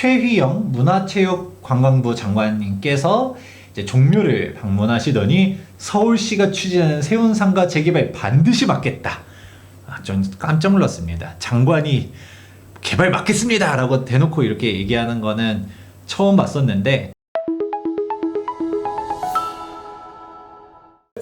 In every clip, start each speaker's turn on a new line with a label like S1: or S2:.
S1: 최휘영 문화체육관광부 장관님께서 이제 종묘를 방문하시더니 서울시가 추진하는 세운상가 재개발 반드시 막겠다. 아, 전 깜짝 놀랐습니다. 장관이 개발 막겠습니다 라고 대놓고 이렇게 얘기하는 거는 처음 봤었는데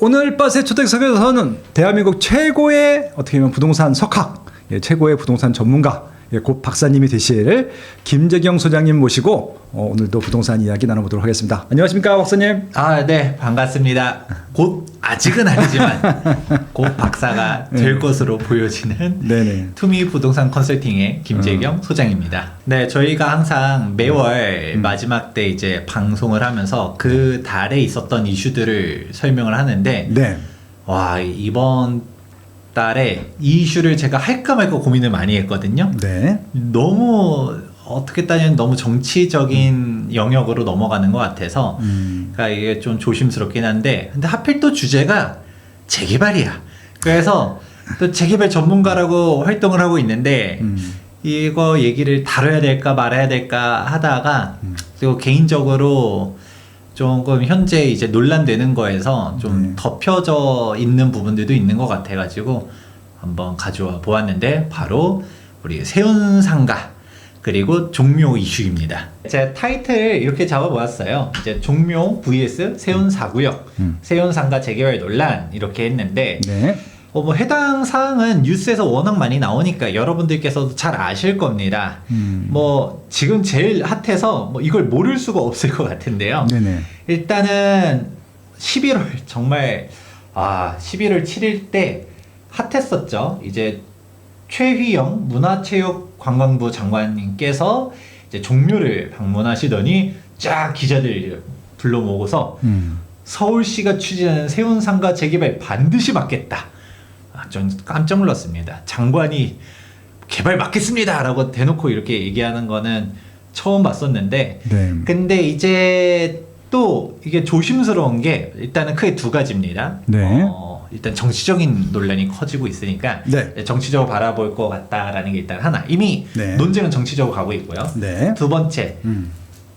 S2: 오늘 빠세 초대석에서는 대한민국 최고의 어떻게 보면 부동산 석학, 예, 최고의 부동산 전문가, 예, 곧 박사님이 되실 김재경 소장님 모시고 어, 오늘도 부동산 이야기 나눠보도록 하겠습니다. 안녕하십니까 박사님?
S1: 아, 네, 반갑습니다. 곧 아직은 아니지만 곧 박사가 될 것으로 보여지는
S2: 네네.
S1: 투미 부동산 컨설팅의 김재경 소장입니다. 네, 저희가 항상 매월 마지막 때 이제 방송을 하면서 그 달에 있었던 이슈들을 설명을 하는데
S2: 네.
S1: 와, 이번 달에 이 이슈를 제가 할까 말까 고민을 많이 했거든요.
S2: 네.
S1: 너무 어떻게 따지면 너무 정치적인 영역으로 넘어가는 것 같아서
S2: 음.
S1: 그러니까 이게 좀 조심스럽긴 한데 근데 하필 또 주제가 재개발이야. 그래서 또 재개발 전문가라고 활동을 하고 있는데
S2: 음.
S1: 이거 얘기를 다뤄야 될까 말아야 될까 하다가
S2: 음.
S1: 그리고 개인적으로 조금 현재 이제 논란되는 거에서 좀
S2: 네.
S1: 덮여져 있는 부분들도 있는 것 같아가지고 한번 가져와 보았는데 바로 우리 세운상가 그리고 종묘 이슈입니다. 제가 타이틀을 이렇게 잡아보았어요. 이제 종묘 vs 세운사구역,
S2: 음.
S1: 세운상가 재개발 논란 이렇게 했는데
S2: 네.
S1: 어, 뭐 해당 사항은 뉴스에서 워낙 많이 나오니까 여러분들께서도 잘 아실 겁니다.
S2: 음.
S1: 뭐 지금 제일 핫해서 뭐 이걸 모를 수가 없을 것 같은데요.
S2: 네네.
S1: 일단은 11월 정말 아 11월 7일 때 핫했었죠. 이제 최휘영 문화체육관광부 장관님께서 이제 종묘를 방문하시더니 쫙 기자들 불러 모으고서
S2: 음.
S1: 서울시가 추진하는 세운상가 재개발 반드시 막겠다. 아, 전 깜짝 놀랐습니다. 장관이 개발 막겠습니다 라고 대놓고 이렇게 얘기하는 거는 처음 봤었는데
S2: 네.
S1: 근데 이제 또 이게 조심스러운 게 일단은 크게 두 가지입니다.
S2: 네.
S1: 어, 일단 정치적인 논란이 커지고 있으니까
S2: 네.
S1: 정치적으로 바라볼 것 같다라는 게 일단 하나. 이미
S2: 네.
S1: 논쟁은 정치적으로 가고 있고요.
S2: 네.
S1: 두 번째,
S2: 음.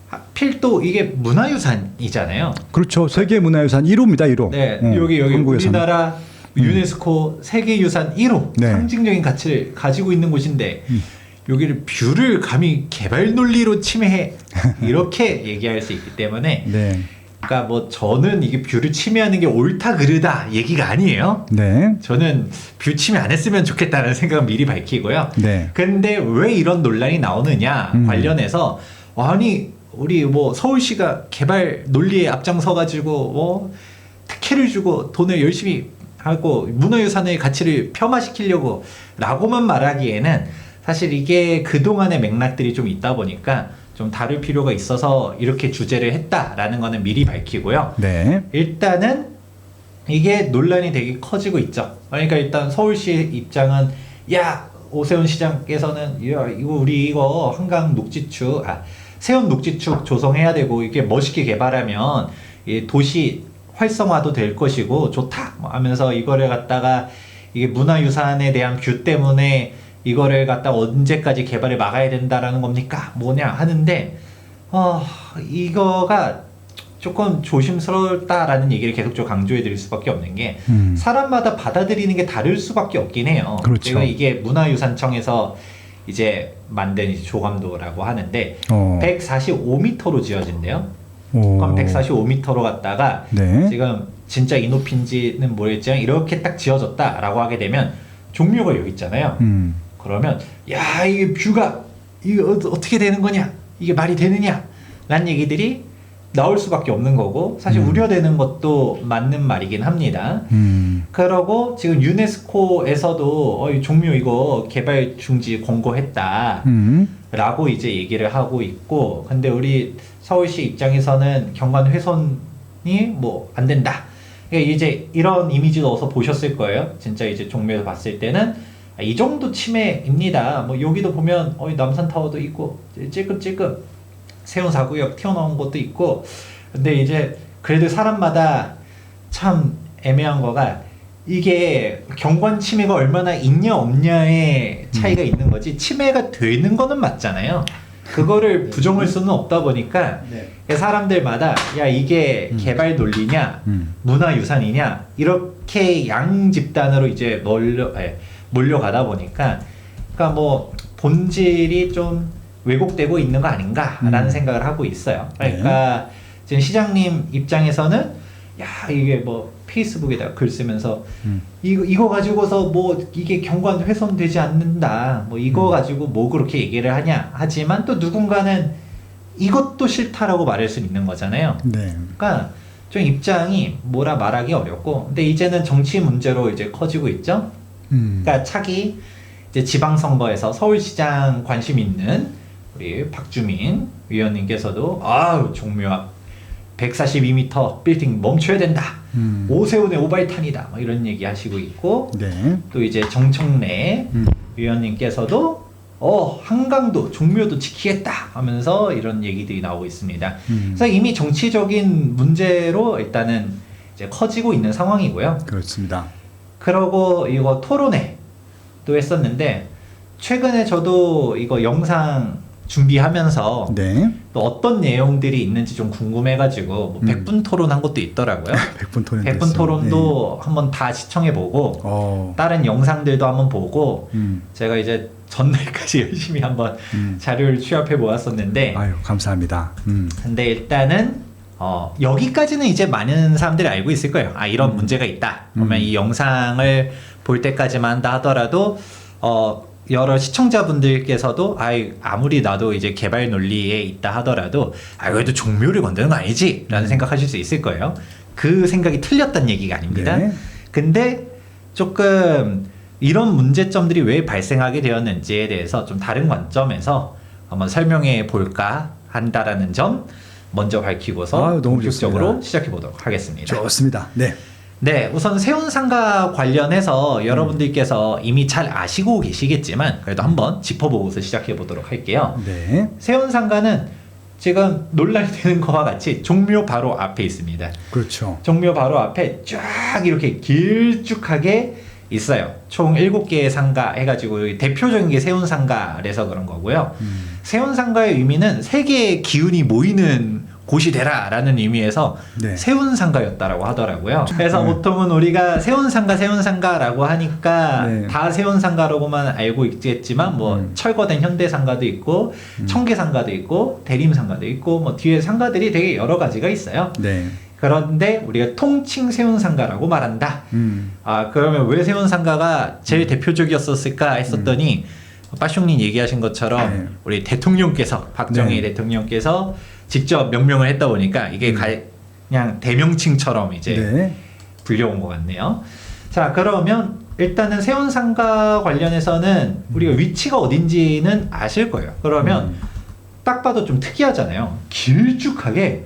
S1: 하필 또 이게 문화유산이잖아요.
S2: 그렇죠. 세계 문화유산 1호입니다. 1호.
S1: 네,
S2: 어,
S1: 여기 여기
S2: 한국에서는.
S1: 우리나라 유네스코 세계유산 1호
S2: 네.
S1: 상징적인 가치를 가지고 있는 곳인데
S2: 음.
S1: 여기를 뷰를 감히 개발 논리로 침해해 이렇게 얘기할 수 있기 때문에
S2: 네.
S1: 그러니까 뭐 저는 이게 뷰를 침해하는 게 옳다 그르다 얘기가 아니에요.
S2: 네.
S1: 저는 뷰 침해 안 했으면 좋겠다는 생각은 미리 밝히고요.
S2: 네.
S1: 근데 왜 이런 논란이 나오느냐
S2: 음.
S1: 관련해서 아니 우리 뭐 서울시가 개발 논리에 앞장서 가지고 뭐 특혜를 주고 돈을 열심히 하고 문화유산의 가치를 폄하시키려고 라고만 말하기에는 사실 이게 그동안의 맥락들이 좀 있다 보니까 좀 다룰 필요가 있어서 이렇게 주제를 했다라는 거는 미리 밝히고요.
S2: 네.
S1: 일단은 이게 논란이 되게 커지고 있죠. 그러니까 일단 서울시 입장은 야 오세훈 시장께서는 야 이거 우리 이거 한강 녹지축 아 세운 녹지축 조성해야 되고 이게 멋있게 개발하면 이 도시 활성화도 될 것이고 좋다 뭐 하면서 이거를 갖다가 이게 문화유산에 대한 뷰 때문에 이거를 갖다 언제까지 개발을 막아야 된다라는 겁니까? 뭐냐 하는데 어 이거가 조금 조심스럽다라는 얘기를 계속적으로 강조해 드릴 수밖에 없는 게
S2: 음.
S1: 사람마다 받아들이는 게 다를 수밖에 없긴 해요.
S2: 그렇죠.
S1: 제가 이게 문화유산청에서 이제 만든 이제 조감도라고 하는데
S2: 어.
S1: 145m로 지어진대요.
S2: 오.
S1: 그럼 145m로 갔다가
S2: 네.
S1: 지금 진짜 이 높이인지는 모르겠지만 이렇게 딱 지어졌다라고 하게 되면 종묘가 여기 있잖아요.
S2: 음.
S1: 그러면 야 이게 뷰가 이게 어, 어떻게 되는 거냐 이게 말이 되느냐 라는 얘기들이 나올 수밖에 없는 거고 사실
S2: 음.
S1: 우려되는 것도 맞는 말이긴 합니다.
S2: 음.
S1: 그러고 지금 유네스코에서도 어, 이 종묘 이거 개발 중지 권고했다.
S2: 음.
S1: 라고 이제 얘기를 하고 있고 근데 우리 서울시 입장에서는 경관 훼손이 뭐 안 된다. 그러니까 이제 이런 이미지도 어서 보셨을 거예요. 진짜 이제 종묘에서 봤을 때는 아, 이 정도 침해입니다. 뭐 여기도 보면 어, 이 남산 타워도 있고 찔끔찔끔 세운 사구역 튀어나온 것도 있고 근데 이제 그래도 사람마다 참 애매한 거가 이게 경관 침해가 얼마나 있냐 없냐의 차이가 있는 거지 침해가 되는 거는 맞잖아요. 그거를 부정할 수는 없다 보니까
S2: 네.
S1: 사람들마다 야 이게 개발 논리냐
S2: 음.
S1: 문화유산이냐 이렇게 양 집단으로 이제 몰려 예, 몰려가다 보니까 그러니까 뭐 본질이 좀 왜곡되고 있는 거 아닌가라는
S2: 음.
S1: 생각을 하고 있어요. 그러니까 지금 시장님 입장에서는 야 이게 뭐 페이스북에다 글 쓰면서
S2: 음.
S1: 이거 이거 가지고서 뭐 이게 경관 훼손되지 않는다. 뭐 이거
S2: 음.
S1: 가지고 뭐 그렇게 얘기를 하냐. 하지만 또 누군가는 이것도 싫다라고 말할 수 있는 거잖아요.
S2: 네.
S1: 그러니까 좀 입장이 뭐라 말하기 어렵고 근데 이제는 정치 문제로 이제 커지고 있죠.
S2: 음.
S1: 그러니까 차기 이제 지방선거에서 서울시장 관심 있는 우리 박주민 위원님께서도 아우 종묘 142m 빌딩 멈춰야 된다.
S2: 음.
S1: 오세훈의 오발탄이다. 뭐 이런 얘기 하시고 있고
S2: 네.
S1: 또 이제 정청래
S2: 음.
S1: 위원님께서도 어 한강도 종묘도 지키겠다 하면서 이런 얘기들이 나오고 있습니다.
S2: 음.
S1: 그래서 이미 정치적인 문제로 일단은 이제 커지고 있는 상황이고요.
S2: 그렇습니다.
S1: 그러고 이거 토론회도 했었는데 최근에 저도 이거 영상 준비하면서
S2: 네.
S1: 또 어떤 내용들이 있는지 좀 궁금해가지고 뭐
S2: 음.
S1: 100분 토론 한 것도 있더라고요.
S2: 100분 토론.
S1: 100분 토론도 한번 다 시청해보고
S2: 어.
S1: 다른 영상들도 한번 보고
S2: 음.
S1: 제가 이제 전날까지 열심히 한번
S2: 음.
S1: 자료를 취합해 보았었는데
S2: 아유, 감사합니다. 음.
S1: 근데 일단은 어, 여기까지는 이제 많은 사람들이 알고 있을 거예요. 아 이런
S2: 음.
S1: 문제가 있다. 그러면
S2: 음.
S1: 이 영상을 볼 때까지만 하더라도 어, 여러 시청자분들께서도 아 아무리 나도 이제 개발 논리에 있다 하더라도 아 그래도 종묘를 건드는 거 아니지라는
S2: 음.
S1: 생각하실 수 있을 거예요. 그 생각이 틀렸다는 얘기가 아닙니다.
S2: 네.
S1: 근데 조금 이런 문제점들이 왜 발생하게 되었는지에 대해서 좀 다른 관점에서 한번 설명해 볼까 한다라는 점 먼저 밝히고서
S2: 아유, 너무
S1: 본격적으로. 시작해 보도록 하겠습니다.
S2: 좋습니다. 네.
S1: 네, 우선 세운상가 관련해서 여러분들께서 이미 잘 아시고 계시겠지만 그래도 한번 짚어보고서 시작해 보도록 할게요.
S2: 네.
S1: 세운상가는 지금 논란이 되는 것과 같이 종묘 바로 앞에 있습니다.
S2: 그렇죠.
S1: 종묘 바로 앞에 쫙 이렇게 길쭉하게 있어요. 총 7개의 상가 해가지고 대표적인 게 세운상가래서 그런 거고요.
S2: 음.
S1: 세운상가의 의미는 세계의 기운이 모이는 곳이 되라라는 의미에서
S2: 네.
S1: 세운 상가였다라고 하더라고요. 그래서
S2: 네.
S1: 보통은 우리가 세운 상가 세운 상가라고 하니까
S2: 네.
S1: 다 세운 상가라고만 알고 있겠지만 뭐
S2: 음.
S1: 철거된 현대 상가도 있고
S2: 음.
S1: 청계 상가도 있고 대림 상가도 있고 뭐 뒤에 상가들이 되게 여러 가지가 있어요.
S2: 네.
S1: 그런데 우리가 통칭 세운 상가라고 말한다.
S2: 음.
S1: 아 그러면 왜 세운 상가가 제일 대표적이었었을까 했었더니 빠숑님 얘기하신 것처럼
S2: 네.
S1: 우리 대통령께서 박정희
S2: 네.
S1: 대통령께서 직접 명명을 했다 보니까 이게
S2: 음.
S1: 가- 그냥 대명칭처럼 이제
S2: 네.
S1: 불려온 것 같네요. 자 그러면 일단은 세운상가 관련해서는 우리가 위치가 어딘지는 아실 거예요. 그러면
S2: 음.
S1: 딱 봐도 좀 특이하잖아요. 길쭉하게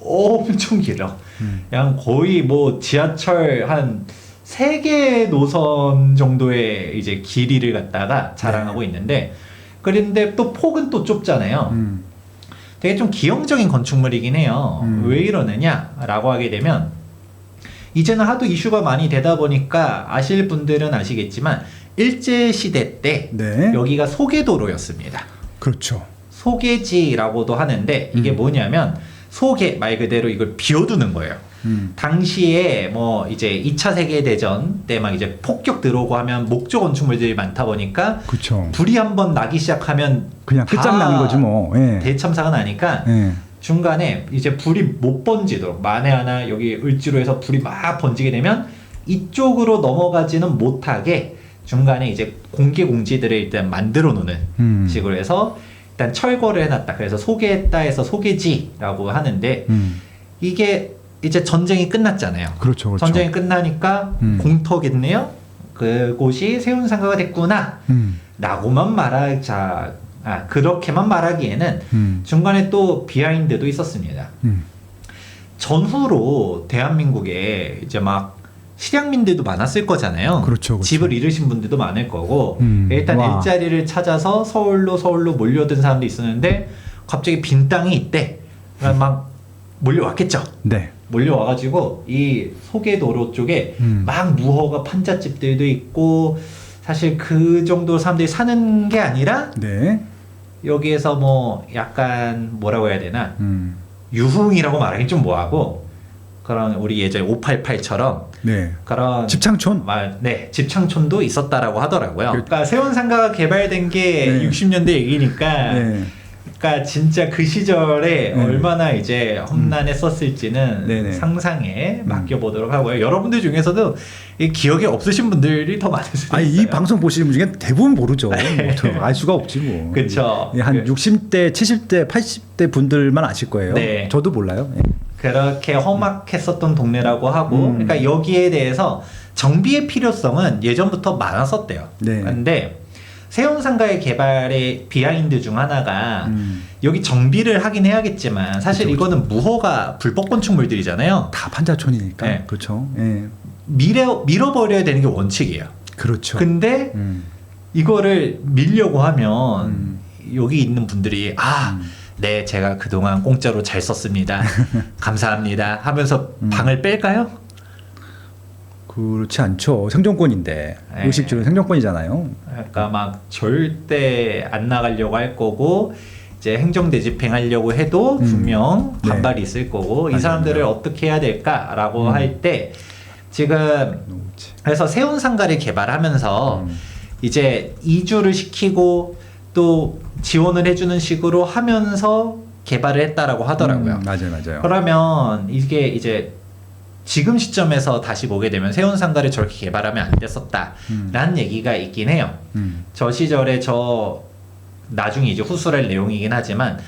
S1: 엄청 길어.
S2: 음.
S1: 그냥 거의 뭐 지하철 한 세개 노선 정도의 이제 길이를 갖다가 자랑하고 있는데 그런데 또 폭은 또 좁잖아요.
S2: 음.
S1: 되게 좀 기형적인 건축물이긴 해요.
S2: 음.
S1: 왜 이러느냐라고 하게 되면 이제는 하도 이슈가 많이 되다 보니까 아실 분들은 아시겠지만 일제 시대 때
S2: 네.
S1: 여기가 소계도로였습니다.
S2: 그렇죠.
S1: 소계지라고도 하는데 이게
S2: 음.
S1: 뭐냐면 소계 말 그대로 이걸 비워두는 거예요.
S2: 음.
S1: 당시에 뭐 이제 2차 세계 대전 때 막 이제 폭격 들어오고 하면 목조 건축물들이 많다 보니까
S2: 그렇죠.
S1: 불이 한번 나기 시작하면
S2: 그냥
S1: 다
S2: 끝장 나는 거지 뭐. 예.
S1: 대참사가 나니까
S2: 예.
S1: 중간에 이제 불이 못 번지도록 만에 하나 여기 을지로 해서 불이 막 번지게 되면 이쪽으로 넘어가지는 못하게 중간에 이제 공개 공지들을 일단 만들어 놓는
S2: 음.
S1: 식으로 해서 일단 철거를 해놨다. 그래서 소개했다 해서 소개지라고 하는데
S2: 음.
S1: 이게 이제 전쟁이 끝났잖아요.
S2: 그렇죠. 그렇죠.
S1: 전쟁이 끝나니까
S2: 음.
S1: 공터겠네요. 그곳이 세운 상가가 됐구나.
S2: 음.
S1: 라고만 말하자. 아, 그렇게만 말하기에는
S2: 음.
S1: 중간에 또 비하인드도 있었습니다.
S2: 음.
S1: 전후로 대한민국에 이제 막 실향민들도 많았을 거잖아요.
S2: 그렇죠, 그렇죠.
S1: 집을 잃으신 분들도 많을 거고
S2: 음,
S1: 일단
S2: 와.
S1: 일자리를 찾아서 서울로 서울로 몰려든 사람도 있었는데 갑자기 빈 땅이 있대. 그럼 막 몰려왔겠죠.
S2: 네.
S1: 몰려와가지고 이 소계도로 쪽에
S2: 음.
S1: 막 무허가 판잣집들도 있고 사실 그 정도 사람들이 사는 게 아니라
S2: 네.
S1: 여기에서 뭐 약간 뭐라고 해야 되나
S2: 음.
S1: 유흥이라고 말하기 좀 뭐하고 그런 우리 예전에 588처럼
S2: 네.
S1: 그런
S2: 집창촌.
S1: 말, 네, 집창촌도 있었다라고 하더라고요.
S2: 그-
S1: 그러니까 세운상가가 개발된 게
S2: 네.
S1: 60년대 얘기니까,
S2: 네.
S1: 그러니까 진짜 그 시절에
S2: 네.
S1: 얼마나 이제 험난했었을지는
S2: 네네.
S1: 상상에
S2: 음.
S1: 맡겨보도록 하고요. 여러분들 중에서도 이 기억에 없으신 분들이 더 많을 수도
S2: 아니
S1: 있어요.
S2: 이 방송 보시는 분 중에 대부분 모르죠. 뭐 알 수가 없지 뭐. 예, 한
S1: 그-
S2: 60대, 70대, 80대 분들만 아실 거예요.
S1: 네.
S2: 저도 몰라요. 예.
S1: 그렇게 험악했었던 동네라고 하고,
S2: 음.
S1: 그러니까 여기에 대해서 정비의 필요성은 예전부터 많았었대요.
S2: 네.
S1: 근데 세운상가의 개발의 비하인드 중 하나가
S2: 음.
S1: 여기 정비를 하긴 해야겠지만 사실
S2: 그쵸,
S1: 이거는 무허가 불법 건축물들이잖아요.
S2: 다 판자촌이니까.
S1: 네.
S2: 그렇죠. 예.
S1: 밀어 밀어버려야 되는 게 원칙이에요.
S2: 그렇죠.
S1: 근데
S2: 음.
S1: 이거를 밀려고 하면
S2: 음.
S1: 여기 있는 분들이 아,
S2: 음.
S1: 네, 제가 그동안 공짜로 잘 썼습니다. 감사합니다. 하면서
S2: 음.
S1: 방을 뺄까요?
S2: 그렇지 않죠. 생존권인데
S1: 네.
S2: 의식주는 생존권이잖아요.
S1: 그러니까 막 절대 안 나가려고 할 거고 이제 행정 대 집행하려고 해도
S2: 음.
S1: 분명
S2: 네.
S1: 반발이 있을 거고 이. 사람들을 어떻게 해야 될까라고
S2: 음.
S1: 할때 지금. 그래서 세운 상가를 개발하면서
S2: 음.
S1: 이제 이주를 시키고 또 지원을 해주는 식으로 하면서 개발을 했다라고 하더라고요.
S2: 음, 맞아요, 맞아요.
S1: 그러면 이게 이제 지금 시점에서 다시 보게 되면 세운 상가를 저렇게 개발하면 안 됐었다라는
S2: 음.
S1: 얘기가 있긴 해요.
S2: 음.
S1: 저 시절에 저 나중에 이제 후술할 내용이긴 하지만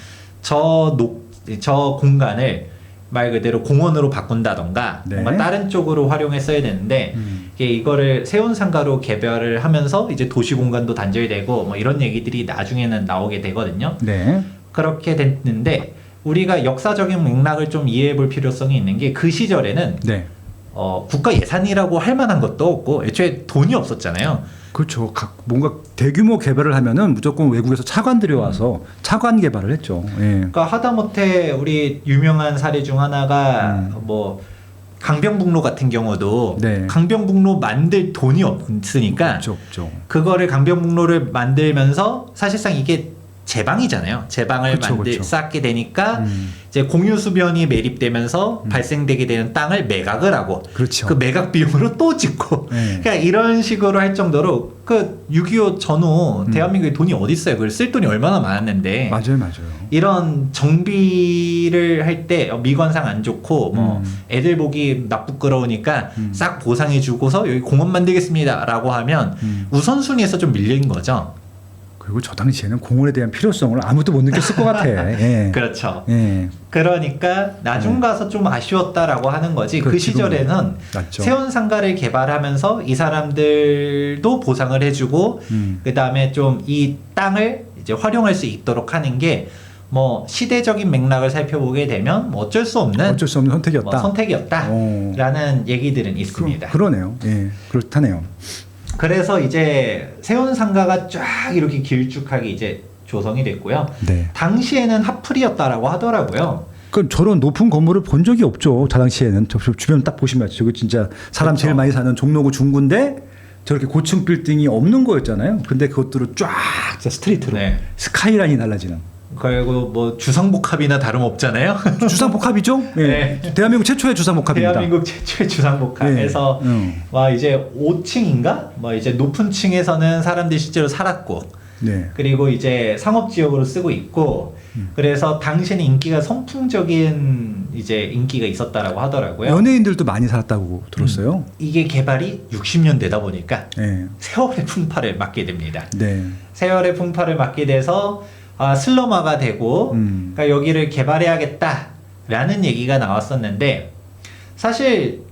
S1: 저 녹, 저 공간을 말 그대로 공원으로 바꾼다던가
S2: 네.
S1: 뭔가 다른 쪽으로 활용했어야 되는데
S2: 음.
S1: 이게 이거를 세운 상가로 개별을 하면서 이제 도시 공간도 단절되고 뭐 이런 얘기들이 나중에는 나오게 되거든요.
S2: 네.
S1: 그렇게 됐는데 우리가 역사적인 맥락을 좀 이해해 볼 필요성이 있는 게 그 시절에는
S2: 네.
S1: 어, 국가 예산이라고 할 만한 것도 없고 애초에 돈이 없었잖아요.
S2: 그렇죠. 각 뭔가 대규모 개발을 하면은 무조건 외국에서 차관들이 와서 차관 개발을 했죠. 예.
S1: 그러니까 하다못해 우리 유명한 사례 중 하나가
S2: 음.
S1: 뭐 강병북로 같은 경우도
S2: 네.
S1: 강병북로 만들 돈이 없으니까
S2: 없죠, 없죠.
S1: 그거를 강병북로를 만들면서 사실상 이게 제방이잖아요. 제방을
S2: 그쵸,
S1: 만들
S2: 그쵸.
S1: 쌓게 되니까
S2: 음.
S1: 이제 공유 수변이 매립되면서
S2: 음.
S1: 발생되게 되는 땅을 매각을 하고
S2: 그렇죠.
S1: 그 매각 비용으로 또 짓고
S2: 네.
S1: 그러니까 이런 식으로 할 정도로 그 6.25 전후
S2: 음.
S1: 대한민국에 돈이 어디 있어요? 그걸 쓸 돈이 얼마나 많았는데
S2: 맞아요, 맞아요.
S1: 이런 정비를 할 때 미관상 안 좋고 뭐
S2: 음.
S1: 애들 보기 나쁘끄러우니까
S2: 음.
S1: 싹 보상해 주고서 여기 공원 만들겠습니다라고 하면
S2: 음.
S1: 우선순위에서 좀 밀린 거죠.
S2: 그리고 저 당시에는 공원에 대한 필요성을 아무도 못 느꼈을 것 같아. 예.
S1: 그렇죠.
S2: 예.
S1: 그러니까 나중
S2: 음.
S1: 가서 좀 아쉬웠다라고 하는 거지. 그
S2: 그
S1: 시절에는. 세운 상가를 개발하면서 이 사람들도 보상을 해주고
S2: 음.
S1: 그 다음에 좀 이 땅을 이제 활용할 수 있도록 하는 게뭐 시대적인 맥락을 살펴보게 되면 뭐 어쩔 수 없는
S2: 어쩔 수 없는 선택이었다.
S1: 뭐 선택이었다라는
S2: 어.
S1: 얘기들은 있습니다.
S2: 그, 그러네요. 예. 그렇다네요.
S1: 그래서 이제 세운 상가가 쫙 이렇게 길쭉하게 이제 조성이 됐고요.
S2: 네.
S1: 당시에는 하플이었다라고 하더라고요.
S2: 그 저런 높은 건물을 본 적이 없죠. 저 당시에는 저, 저 주변 딱 보시면 저기 진짜 사람
S1: 그렇죠.
S2: 제일 많이 사는 종로구 중구인데 저렇게 고층 빌딩이 없는 거였잖아요. 근데 그것들을 쫙 진짜 스트레이트로
S1: 네.
S2: 스카이라인이 날라지는
S1: 그리고 뭐 주상복합이나 다름없잖아요.
S2: 주상복합이죠. 예.
S1: 네.
S2: 대한민국 최초의 주상복합입니다.
S1: 대한민국 최초의 주상복합에서
S2: 네. 음.
S1: 와 이제 5층인가? 뭐 이제 높은 층에서는 사람들이 실제로 살았고
S2: 네.
S1: 그리고 이제 상업 지역으로 쓰고 있고
S2: 음.
S1: 그래서 당시에는 인기가 선풍적인 이제 인기가 있었다라고 하더라고요.
S2: 연예인들도 많이 살았다고 들었어요.
S1: 이게 개발이 60년 되다 보니까
S2: 네.
S1: 세월의 풍파를 맞게 됩니다.
S2: 네.
S1: 세월의 풍파를 맞게 돼서 아, 슬럼화가 되고
S2: 음.
S1: 그러니까 여기를 개발해야겠다라는 얘기가 나왔었는데 사실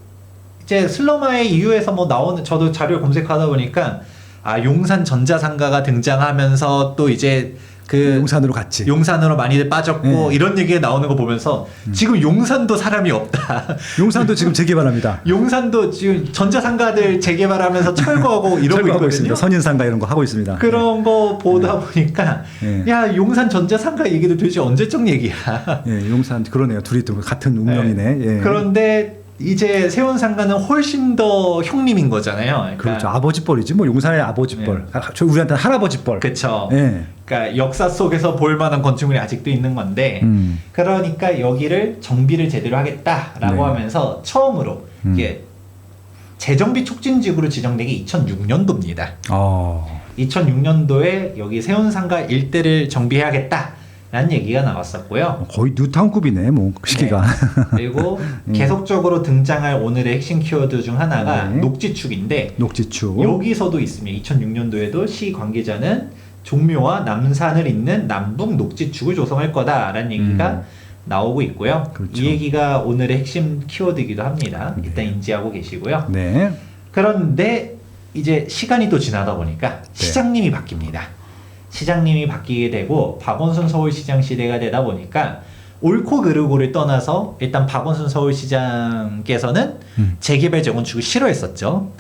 S1: 이제 슬럼화의 이유에서 뭐 나오는 저도 자료 검색하다 보니까 아 용산 전자상가가 등장하면서 또 이제 그
S2: 용산으로 갔지.
S1: 용산으로 많이들 빠졌고
S2: 네.
S1: 이런 얘기가 나오는 거 보면서
S2: 음.
S1: 지금 용산도 사람이 없다.
S2: 용산도 지금 재개발합니다.
S1: 용산도 지금 전자상가들 재개발하면서 철거하고 이러고
S2: 철거하고
S1: 있거든요.
S2: 있습니다. 선인상가 이런 거 하고 있습니다.
S1: 그런 거 보다 보니까
S2: 네.
S1: 야 용산 전자상가 얘기도 도대체 언제적 얘기야.
S2: 예, 용산 그러네요. 둘이 또 같은 운명이네. 예.
S1: 그런데 이제 세운 상가는 훨씬 더 형님인 거잖아요. 그러니까
S2: 그렇죠. 아버지 뻘이지 뭐 용산의 아버지 뻘. 아, 저 우리한테는 할아버지 뻘.
S1: 그쵸.
S2: 예.
S1: 그러니까 역사 속에서 볼 만한 건축물이 아직도 있는 건데
S2: 음.
S1: 그러니까 여기를 정비를 제대로 하겠다라고
S2: 네.
S1: 하면서 처음으로
S2: 음.
S1: 이게 재정비 촉진지구로 지정된 게 2006년도입니다.
S2: 어.
S1: 2006년도에 여기 세운 상가 일대를 정비해야겠다 라는 얘기가 나왔었고요.
S2: 거의 뉴타운급이네 뭐 시기가.
S1: 그리고 계속적으로 등장할 오늘의 핵심 키워드 중 하나가
S2: 네.
S1: 녹지축인데
S2: 녹지축.
S1: 여기서도 있습니다. 2006년도에도 시 관계자는 종묘와 남산을 잇는 남북 녹지축을 조성할 거다라는 얘기가
S2: 음.
S1: 나오고 있고요.
S2: 그렇죠.
S1: 이 얘기가 오늘의 핵심 키워드이기도 합니다.
S2: 네.
S1: 일단 인지하고 계시고요.
S2: 네.
S1: 그런데 이제 시간이 또 지나다 보니까 시장님이 바뀝니다. 시장님이 바뀌게 되고 박원순 서울시장 시대가 되다 보니까 옳고 그르고를 떠나서 일단 박원순 서울시장께서는
S2: 음.
S1: 재개발 재건축을 싫어했었죠.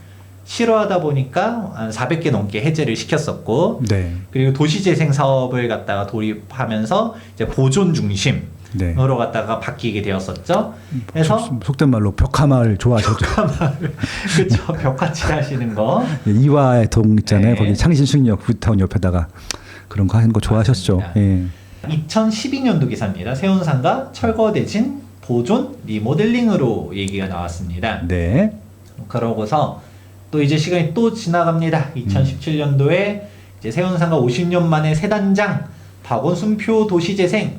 S1: 싫어하다 보니까 한 400개 넘게 해제를 시켰었고
S2: 네.
S1: 그리고 도시재생 사업을 갖다가 돌입하면서 이제 보존 중심 으로
S2: 네.
S1: 갖다가 바뀌게 되었었죠. 그래서
S2: 속- 속된 말로 벽화마을 좋아하셨죠.
S1: 그쵸 벽화칠 하시는 거
S2: 예, 이화의 동 있잖아요.
S1: 네.
S2: 거기 창신숙역 푸드타운 옆에다가 그런 거 하는 거 좋아하셨죠. 예.
S1: 2012년도 기사입니다. 세운상가 철거대진 보존 리모델링으로 얘기가 나왔습니다.
S2: 네.
S1: 그러고서 또 이제 시간이 또 지나갑니다. 2017년도에 이제 세운상가 50년 만에 새 단장 박원순표 도시재생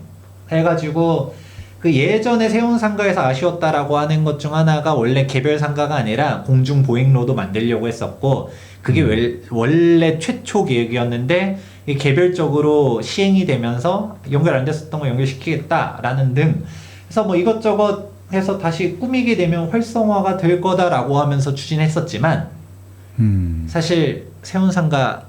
S1: 해가지고 그 예전에 세운상가에서 아쉬웠다라고 하는 것 중 하나가 원래 개별 상가가 아니라 공중 보행로도 만들려고 했었고 그게 웰- 원래 최초 계획이었는데 개별적으로 시행이 되면서 연결 안 됐었던 거 연결시키겠다라는 등 그래서 뭐 이것저것 해서 다시 꾸미게 되면 활성화가 될 거다라고 하면서 추진했었지만
S2: 음.
S1: 사실 세운상가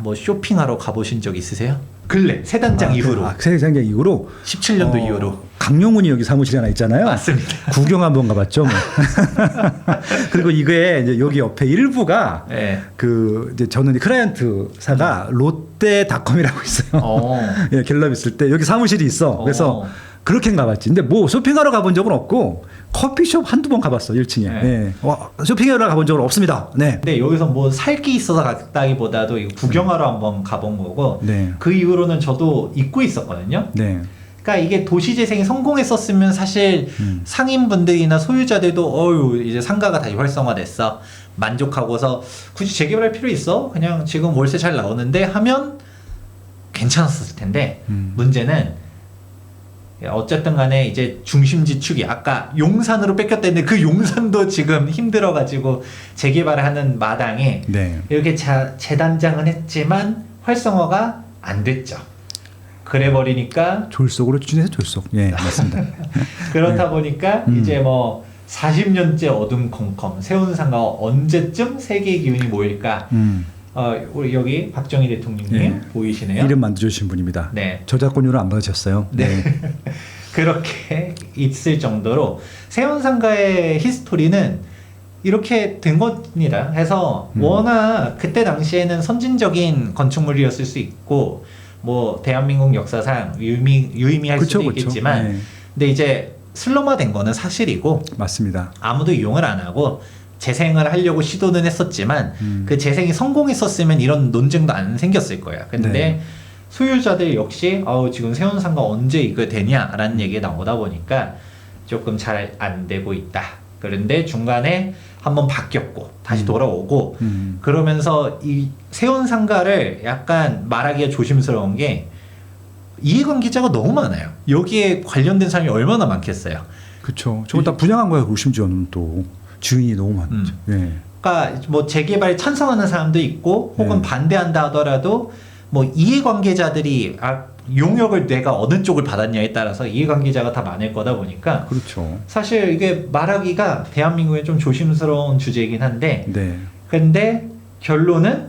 S1: 뭐 쇼핑하러 가보신 적 있으세요? 근래 세단장
S2: 아,
S1: 이후로
S2: 아, 세상의 이후로
S1: 17년도
S2: 어,
S1: 이후로
S2: 강용훈이 여기 사무실에 하나 있잖아요.
S1: 맞습니다.
S2: 구경 한번 가봤죠. 뭐. 그리고 이게 이제 여기 옆에 일부가
S1: 네.
S2: 그 이제 저는 이 클라이언트사가 롯데닷컴이라고 있어요.
S1: 어.
S2: 예, 갤럽 있을 때 여기 사무실이 있어. 그래서
S1: 어.
S2: 그렇게 가봤지. 근데 뭐 쇼핑하러 가본 적은 없고 커피숍 한두 번 가봤어 1층에.
S1: 네.
S2: 예. 와, 쇼핑하러 가본 적은 없습니다. 네.
S1: 근데 여기서 뭐 살 게 있어서 갔다기보다도 이거 구경하러 한번 가본 거고
S2: 네.
S1: 그 이후로는 저도 잊고 있었거든요.
S2: 네.
S1: 그러니까 이게 도시재생이 성공했었으면 사실
S2: 음.
S1: 상인분들이나 소유자들도 어유 이제 상가가 다시 활성화됐어 만족하고서 굳이 재개발할 필요 있어 그냥 지금 월세 잘 나오는데 하면 괜찮았을 텐데
S2: 음.
S1: 문제는 어쨌든 간에 이제 중심 지축이 아까 용산으로 뺏겼다는데 그 용산도 지금 힘들어가지고 재개발을 하는 마당에
S2: 네.
S1: 이렇게 자, 재단장은 했지만 활성화가 안 됐죠. 그래 버리니까
S2: 졸속으로 추진해서 졸속. 예, 맞습니다.
S1: 그렇다 보니까
S2: 음.
S1: 이제 뭐 40년째 어둠 컴컴 세운 상가 언제쯤 세계의 기운이 모일까?
S2: 음.
S1: 어, 우리 여기 박정희 대통령님
S2: 예.
S1: 보이시네요.
S2: 이름 만들어주신 분입니다.
S1: 네.
S2: 저작권료를 안 받으셨어요.
S1: 네. 그렇게 있을 정도로 세운상가의 히스토리는 이렇게 된 겁니다. 해서
S2: 음.
S1: 워낙 그때 당시에는 선진적인 건축물이었을 수 있고 뭐 대한민국 역사상 유의미 유의미할
S2: 그쵸,
S1: 수도. 있겠지만
S2: 네.
S1: 근데 이제 슬럼화된 거는 사실이고
S2: 맞습니다.
S1: 아무도 이용을 안 하고 재생을 하려고 시도는 했었지만
S2: 음.
S1: 그 재생이 성공했었으면 이런 논쟁도 안 생겼을 거야. 근데
S2: 네.
S1: 소유자들 역시 아우 지금 세운상가 언제 이거 되냐라는 얘기가 나오다 보니까 조금 잘 안 되고 있다. 그런데 중간에 한번 바뀌었고 다시
S2: 음.
S1: 돌아오고
S2: 음.
S1: 그러면서 이 세운상가를 약간 말하기가 조심스러운 게 이해관계자가 너무 많아요. 여기에 관련된 사람이 얼마나 많겠어요.
S2: 그렇죠. 저거 다 분양한 거야. 심지어는 또 주인이 너무 많죠. 예.
S1: 그러니까 뭐 재개발 찬성하는 사람도 있고 혹은
S2: 네.
S1: 반대한다 하더라도 뭐 이해관계자들이 아, 용역을 내가 어느 쪽을 받았냐에 따라서 이해관계자가 다 많을 거다 보니까
S2: 그렇죠.
S1: 사실 이게 말하기가 대한민국에 좀 조심스러운 주제이긴 한데
S2: 네.
S1: 근데 결론은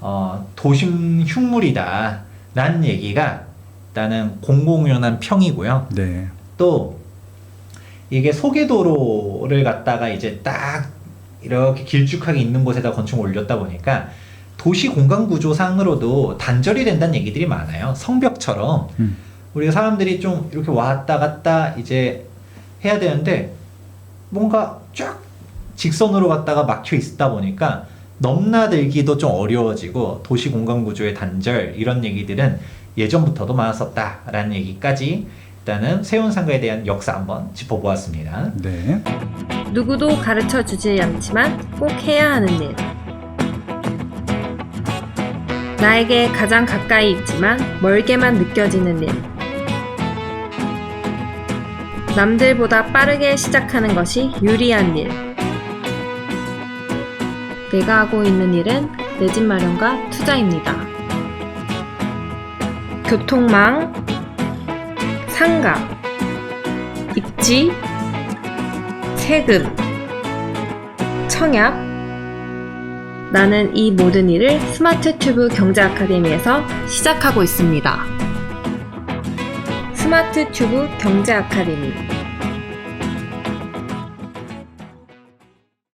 S1: 어, 도심 흉물이다 라는 얘기가 일단은 공공연한 평이고요
S2: 네.
S1: 또 이게 소개도로를 갖다가 이제 딱 이렇게 길쭉하게 있는 곳에다 건축을 올렸다 보니까 도시 공간 구조상으로도 단절이 된다는 얘기들이 많아요. 성벽처럼
S2: 음.
S1: 우리가 사람들이 좀 이렇게 왔다 갔다 이제 해야 되는데 뭔가 쫙 직선으로 갔다가 막혀 있다 보니까 넘나들기도 좀 어려워지고 도시 공간 구조의 단절 이런 얘기들은 예전부터도 많았었다라는 얘기까지 일단은 세운상가에 대한 역사 한번 짚어보았습니다.
S2: 네.
S3: 누구도 가르쳐 주지 않지만 꼭 해야 하는 일. 나에게 가장 가까이 있지만 멀게만 느껴지는 일. 남들보다 빠르게 시작하는 것이 유리한 일. 내가 하고 있는 일은 내 집 마련과 투자입니다. 교통망, 상가, 입지, 세금, 청약. 나는 이 모든 일을 스마트 튜브 경제 아카데미에서 시작하고 있습니다. 스마트 튜브 경제 아카데미.